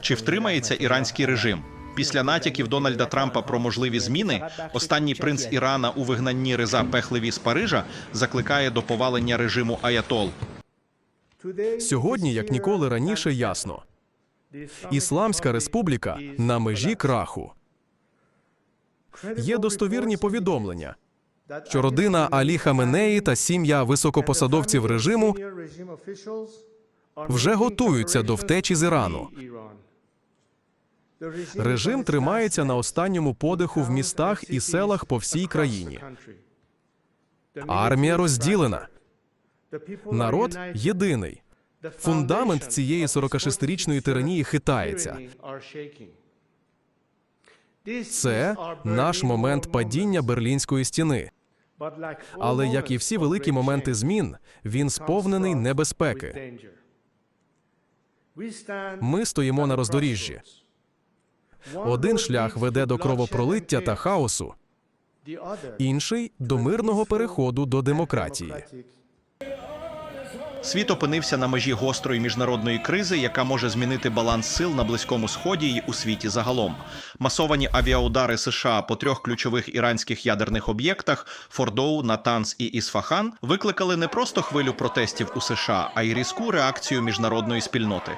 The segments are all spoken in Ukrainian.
Чи втримається іранський режим? Після натяків Дональда Трампа про можливі зміни, останній принц Ірана у вигнанні Реза Пехлеві з Парижа закликає до повалення режиму Аятол. Сьогодні, як ніколи раніше, ясно. Ісламська республіка на межі краху. Є достовірні повідомлення, що родина Алі Хаменеї та сім'я високопосадовців режиму вже готуються до втечі з Ірану. Режим тримається на останньому подиху в містах і селах по всій країні. Армія розділена. Народ єдиний. Фундамент цієї 46-річної тиранії хитається. Це наш момент падіння Берлінської стіни. Але як і всі великі моменти змін, він сповнений небезпеки. Ми стоїмо на роздоріжжі. Один шлях веде до кровопролиття та хаосу, інший до мирного переходу до демократії. Світ опинився на межі гострої міжнародної кризи, яка може змінити баланс сил на близькому сході і у світі загалом. Масовані авіаудари США по трьох ключових іранських ядерних об'єктах Фордоу, Натанс і Ісфахан викликали не просто хвилю протестів у США, а й різку реакцію міжнародної спільноти.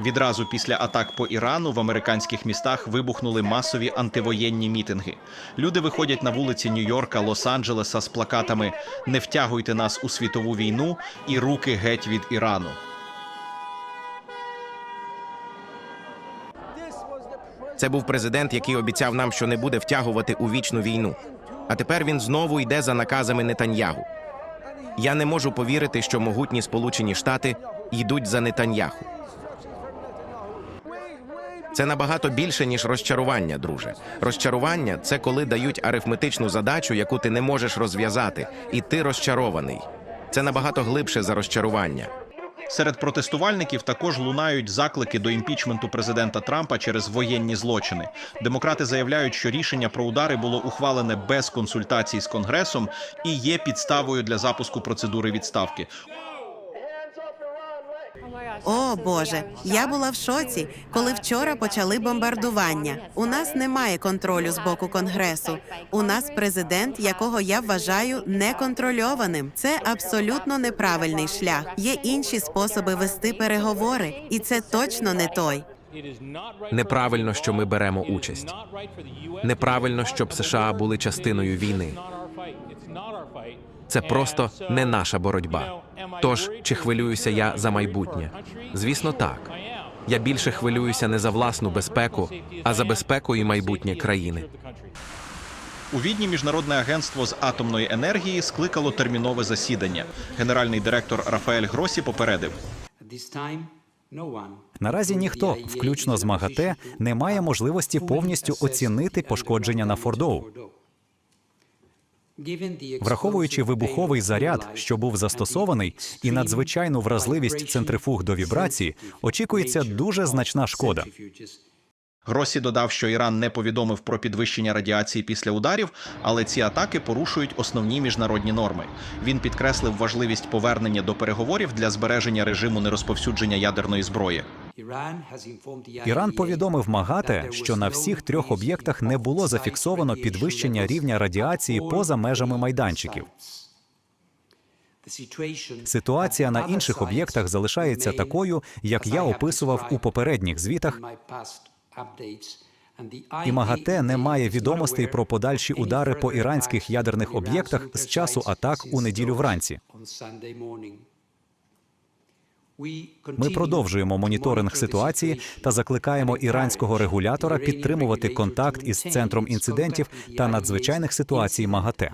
Відразу після атак по Ірану в американських містах вибухнули масові антивоєнні мітинги. Люди виходять на вулиці Нью-Йорка, Лос-Анджелеса з плакатами Не втягуйте нас у світову війну і руки геть від Ірану. Це був президент, який обіцяв нам, що не буде втягувати у вічну війну. А тепер він знову йде за наказами Нетаньягу. Я не можу повірити, що могутні Сполучені Штати йдуть за Нетаньяху. Це набагато більше, ніж розчарування, друже. Розчарування це коли дають арифметичну задачу, яку ти не можеш розв'язати, і ти розчарований. Це набагато глибше за розчарування. Серед протестувальників також лунають заклики до імпічменту президента Трампа через воєнні злочини. Демократи заявляють, що рішення про удари було ухвалене без консультацій з конгресом і є підставою для запуску процедури відставки. О Боже, я була в шоці, коли вчора почали бомбардування. У нас немає контролю з боку конгресу. У нас президент, якого я вважаю неконтрольованим. Це абсолютно неправильний шлях. Є інші способи вести переговори, і це точно не той. Неправильно, що ми беремо участь. Неправильно, щоб США були частиною війни. Це просто не наша боротьба. Тож, чи хвилююся я за майбутнє? Звісно, так. Я більше хвилююся не за власну безпеку, а за безпеку і майбутнє країни. У відні міжнародне агентство з атомної енергії скликало термінове засідання. Генеральний директор Рафаель Гросі попередив. Наразі ніхто, включно з МАГАТЕ, не має можливості повністю оцінити пошкодження на Фордоу. Враховуючи вибуховий заряд, що був застосований, і надзвичайну вразливість центрифуг до вібрації, очікується дуже значна шкода. Гросі додав, що Іран не повідомив про підвищення радіації після ударів, але ці атаки порушують основні міжнародні норми. Він підкреслив важливість повернення до переговорів для збереження режиму нерозповсюдження ядерної зброї. Іран повідомив МАГАТЕ, що на всіх трьох об'єктах не було зафіксовано підвищення рівня радіації поза межами майданчиків. Ситуація на інших об'єктах залишається такою, як я описував у попередніх звітах. І МАГАТЕ не має відомостей про подальші удари по іранських ядерних об'єктах з часу атак у неділю вранці. Ми продовжуємо моніторинг ситуації та закликаємо іранського регулятора підтримувати контакт із центром інцидентів та надзвичайних ситуацій МАГАТЕ.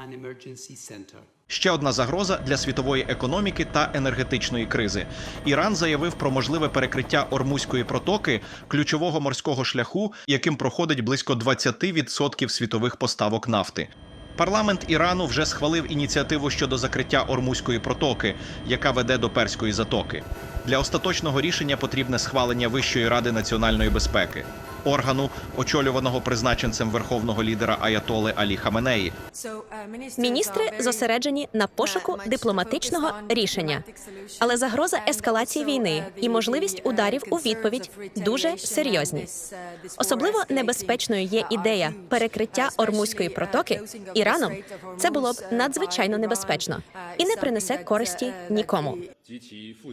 Ще одна загроза для світової економіки та енергетичної кризи. Іран заявив про можливе перекриття Ормузької протоки, ключового морського шляху, яким проходить близько 20% світових поставок нафти. Парламент Ірану вже схвалив ініціативу щодо закриття Ормузької протоки, яка веде до перської затоки. Для остаточного рішення потрібне схвалення Вищої ради національної безпеки. Органу, очолюваного призначенцем верховного лідера Аятоли Алі Хаменеї. Міністри зосереджені на пошуку дипломатичного рішення, але загроза ескалації війни і можливість ударів у відповідь дуже серйозні. Особливо небезпечною є ідея перекриття Ормузької протоки Іраном. Це було б надзвичайно небезпечно і не принесе користі нікому.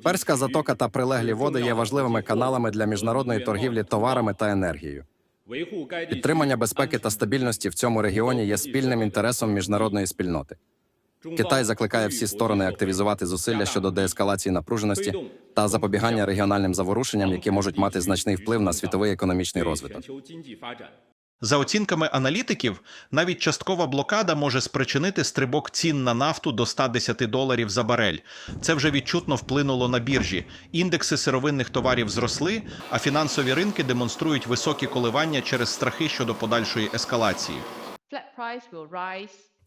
Перська затока та прилеглі води є важливими каналами для міжнародної торгівлі товарами та енергією. Підтримання безпеки та стабільності в цьому регіоні є спільним інтересом міжнародної спільноти. Китай закликає всі сторони активізувати зусилля щодо деескалації напруженості та запобігання регіональним заворушенням, які можуть мати значний вплив на світовий економічний розвиток. За оцінками аналітиків, навіть часткова блокада може спричинити стрибок цін на нафту до 110 доларів за барель. Це вже відчутно вплинуло на біржі. Індекси сировинних товарів зросли, а фінансові ринки демонструють високі коливання через страхи щодо подальшої ескалації.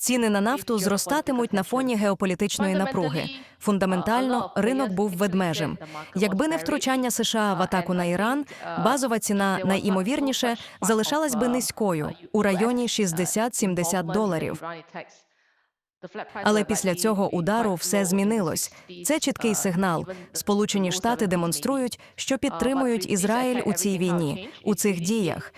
Ціни на нафту зростатимуть на фоні геополітичної напруги. Фундаментально ринок був ведмежим. Якби не втручання США в атаку на Іран, базова ціна найімовірніше залишалась би низькою у районі 60-70 доларів. Але після цього удару все змінилось. Це чіткий сигнал. Сполучені Штати демонструють, що підтримують Ізраїль у цій війні, у цих діях.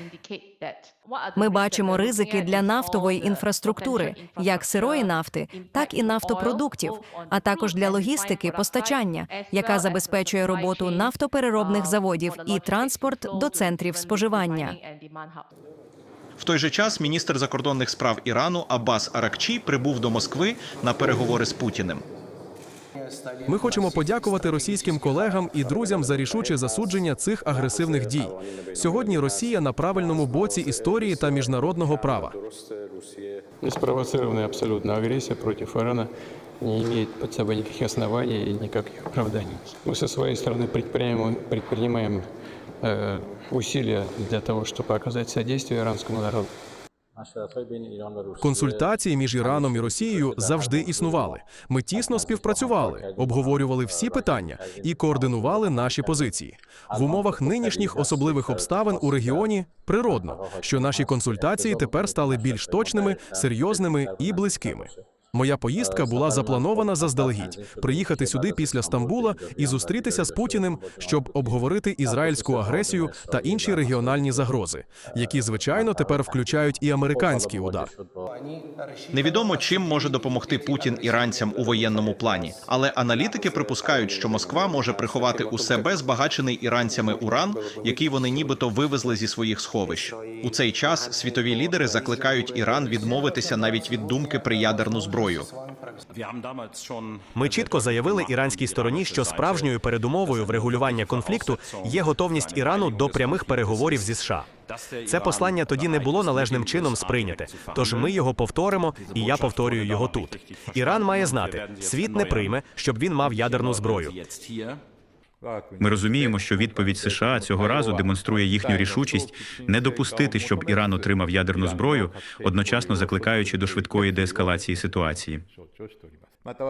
Ми бачимо ризики для нафтової інфраструктури, як сирої нафти, так і нафтопродуктів, а також для логістики постачання, яка забезпечує роботу нафтопереробних заводів і транспорт до центрів споживання. В той же час міністр закордонних справ Ірану Аббас Аракчі прибув до Москви на переговори з Путіним. Ми хочемо подякувати російським колегам і друзям за рішуче засудження цих агресивних дій. Сьогодні Росія на правильному боці історії та міжнародного права. Неспровоцированная абсолютно агрессия против Ирана не имеет под собой никаких оснований и никаких оправданий. Мы со своей стороны предпринимаем, предпринимаем э, усилия для того, чтобы оказать содействие иранскому народу. Консультації між Іраном і Росією завжди існували. Ми тісно співпрацювали, обговорювали всі питання і координували наші позиції. В умовах нинішніх особливих обставин у регіоні природно, що наші консультації тепер стали більш точними, серйозними і близькими. Моя поїздка була запланована заздалегідь приїхати сюди після Стамбула і зустрітися з Путіним, щоб обговорити ізраїльську агресію та інші регіональні загрози, які звичайно тепер включають і американський удар. Невідомо, чим може допомогти Путін іранцям у воєнному плані, але аналітики припускають, що Москва може приховати у себе збагачений іранцями уран, який вони нібито вивезли зі своїх сховищ. У цей час світові лідери закликають Іран відмовитися навіть від думки про ядерну зброю. Ми чітко заявили іранській стороні, що справжньою передумовою врегулювання конфлікту є готовність Ірану до прямих переговорів зі США. Це послання тоді не було належним чином сприйняте. Тож ми його повторимо, і я повторюю його тут. Іран має знати, світ не прийме, щоб він мав ядерну зброю. Ми розуміємо, що відповідь США цього разу демонструє їхню рішучість не допустити, щоб Іран отримав ядерну зброю, одночасно закликаючи до швидкої деескалації ситуації.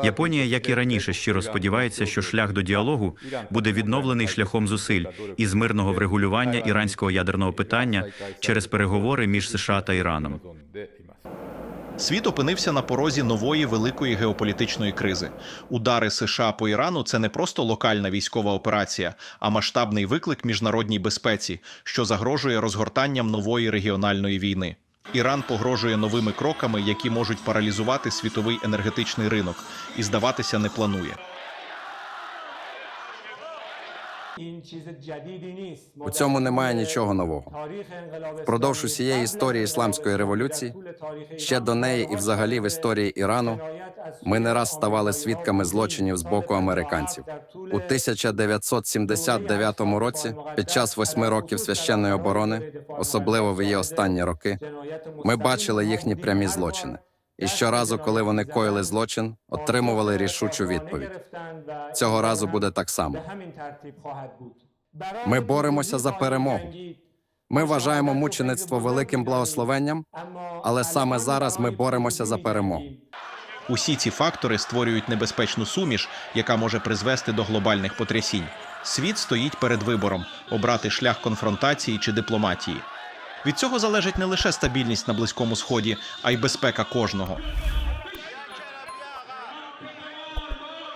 Японія, як і раніше, щиро сподівається, що шлях до діалогу буде відновлений шляхом зусиль із мирного врегулювання іранського ядерного питання через переговори між США та Іраном. Світ опинився на порозі нової великої геополітичної кризи. Удари США по Ірану це не просто локальна військова операція, а масштабний виклик міжнародній безпеці, що загрожує розгортанням нової регіональної війни. Іран погрожує новими кроками, які можуть паралізувати світовий енергетичний ринок, і здаватися не планує. У цьому немає нічого нового. Впродовж усієї історії ісламської революції, ще до неї і взагалі в історії Ірану, ми не раз ставали свідками злочинів з боку американців. У 1979 році, під час восьми років священної оборони, особливо в її останні роки, ми бачили їхні прямі злочини. І щоразу, коли вони коїли злочин, отримували рішучу відповідь. Цього разу буде так само. Ми боремося за перемогу. Ми вважаємо мучеництво великим благословенням, але саме зараз ми боремося за перемогу. Усі ці фактори створюють небезпечну суміш, яка може призвести до глобальних потрясінь. Світ стоїть перед вибором обрати шлях конфронтації чи дипломатії. Від цього залежить не лише стабільність на близькому сході, а й безпека кожного.